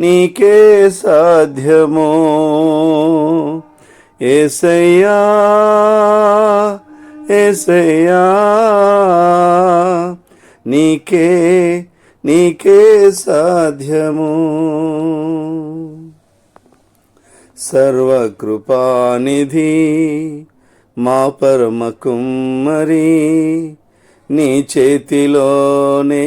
నీకే సాధ్యమో. ఏసయ్యా ఏసయ్యా నీకే నీకే సాధ్యము. సర్వకృపానిధి మా పరమ కుమ్మరి నీ చేతిలోనే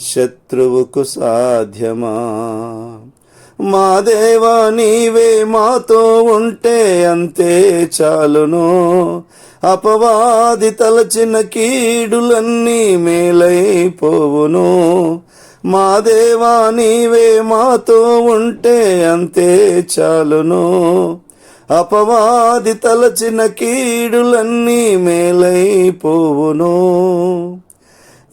శత్రువుకు సాధ్యమా? మా దేవా నీవే మాతో ఉంటే అంతే చాలును. అపవాది తలచిన కీడులన్నీ మేలైపోవును. మా దేవా నీవే మాతో ఉంటే అంతే చాలును. అపవాది తలచిన కీడులన్నీ మేలైపోవును.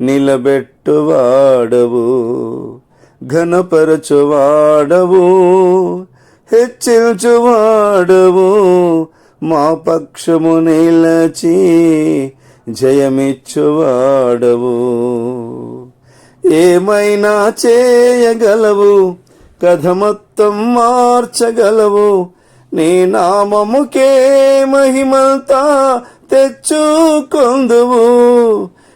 నిలబెట్టువాడవు ఘనపరచువాడవు హెచ్చించువాడవు మా పక్షము నిలచి జయమిచ్చువాడవు. ఏమైనా చేయగలవు కథ మొత్తం మార్చగలవు నీ నామముకే మహిమంతా తెచ్చుకొందువు.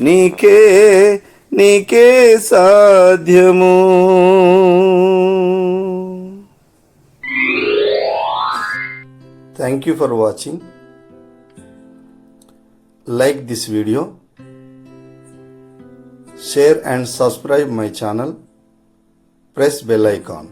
నీకే నీకే సాధ్యము thank you for watching like this video share and subscribe my channel press bell icon